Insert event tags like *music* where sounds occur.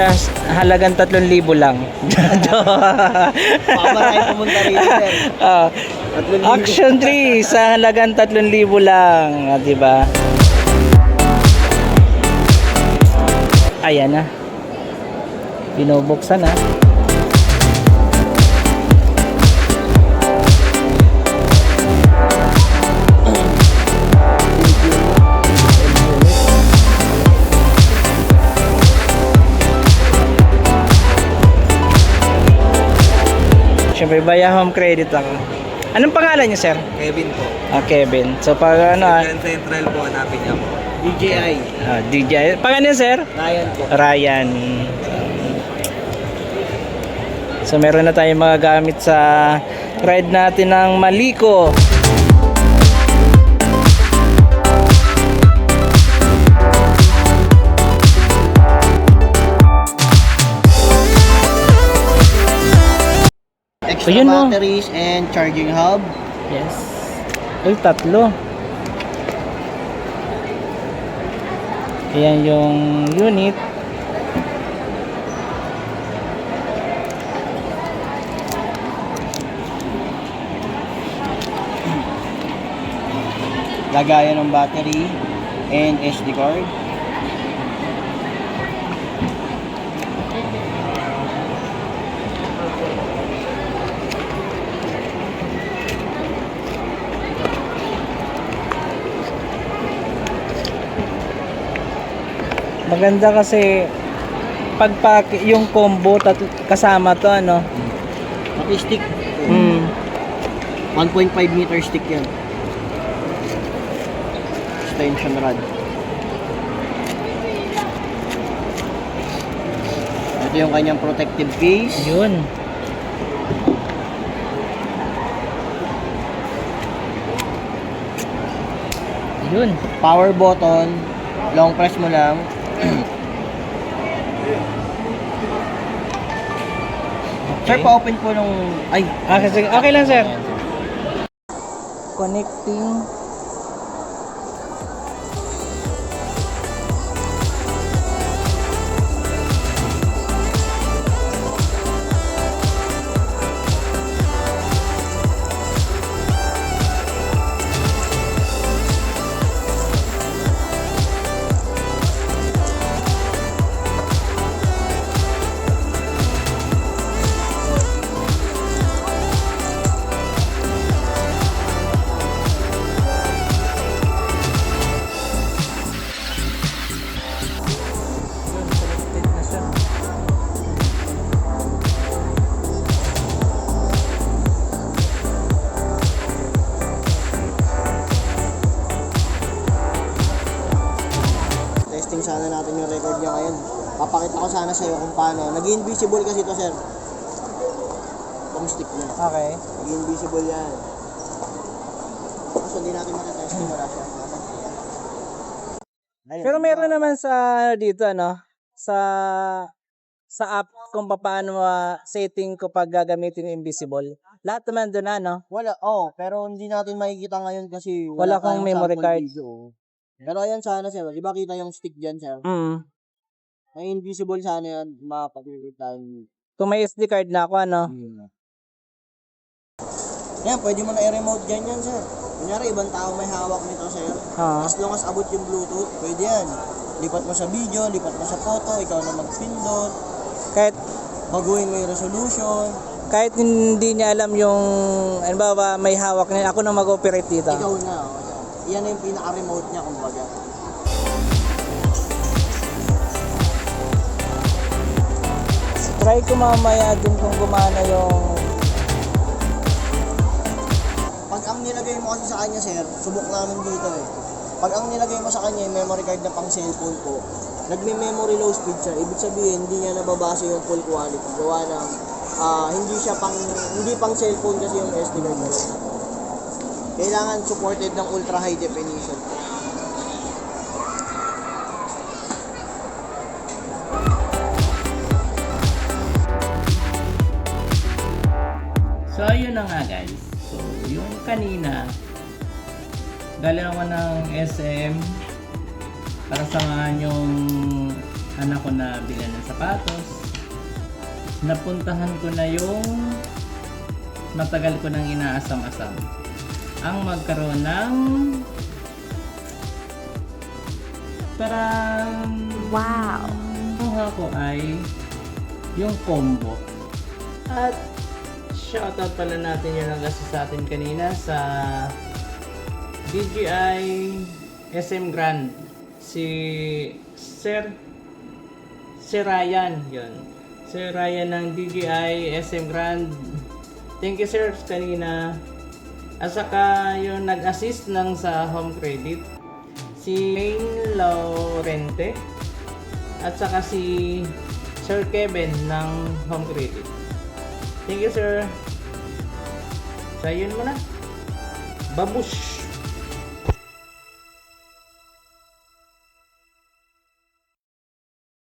siya halagang 3,000 lang. *laughs* Baka marami pumunta rito, sir. *laughs* Ah, 3,000. Action 3 sa halagang 3,000 lang, ah, 'di ba? Ayan na. Binubuksan na. Siyempre, via home credit ako. Anong pangalan niyo, sir? Kevin po. Ah, Kevin. So, pag ano, ah, Grand Central po hanapin niya po. DJI. ah, DJ. Pangalan niyo, sir? Ryan po. Ryan. So meron na tayong mga gamit sa ride natin ng Maliko. Extra Ayun, no. batteries and charging hub. Yes. Ay, tatlo. Ayan yung unit. Lagayan ng battery and SD card. Maganda kasi pagpak yung combo tat kasama to ano. Pati stick. Mm. 1.5 meter stick yan. Extension rod. Ito yung kanyang protective case. Yun. Yun. Power button. Long press mo lang. Sir, pa-open po nung... Ay, Ah, okay lang sir. Connecting. Ko sana sa'yo kung paano. Nag-invisible kasi ito, sir. Itong stick niya. Okay. Nag-invisible yan. Kaso hindi natin matatesting. Wala siya. Pero meron naman sa dito ano, sa sa app kung paano ah, setting ko pag gagamitin yung invisible. Lahat naman doon ano. Wala, oh, pero hindi natin makikita ngayon kasi Wala kang tayong memory card. video. Pero ayan sana, sir. Di ba kita yung stick dyan, sir? Mm. May invisible sana yan. Mapapakita yung... Kung may SD card na ako ano. Hmm. Yan, pwede mo na i-remote dyan yan, sir. Kunyari, ibang tao may hawak nito, sir. Ah. As long as abot yung Bluetooth, pwede yan. Lipat mo sa video, lipat mo sa photo, ikaw na magpindot, Kahit baguhin mo yung resolution, kahit hindi niya alam yung ano ba, ba may hawak niya, ako na mag-operate dito. ikaw na. Oh. Yan na yung pinaka-remote niya, kumbaga. Try ko mamaya din kung gumana yung Pag ang nilagay mo kasi sa kanya, sir, subok namin dito eh. Pag ang nilagay mo sa kanya yung memory card na pang cellphone po, nagme-memory low speed siya. Ibig sabihin, hindi niya nababasa yung full quality. Gawa ng, ah, hindi siya pang, hindi pang cellphone kasi yung SD card. Kailangan supported ng ultra high definition. So, ayun na nga guys. So, yung kanina, ako ng SM para samahan yung anak ko na bilhan ng sapatos. Napuntahan ko na yung matagal ko nang inaasam-asam. Ang magkaroon ng parang Wow. kuha ko ay yung combo. At shoutout pala natin yung nag sa atin kanina sa DJI SM Grand. Si Sir si Ryan, yun. Si Ryan ng DJI SM Grand. Thank you sir kanina. At saka yung nag-assist ng sa home credit. Si Maine Laurente. At saka si Sir Kevin ng home credit. Thank you sir. Sa yun muna. Babush!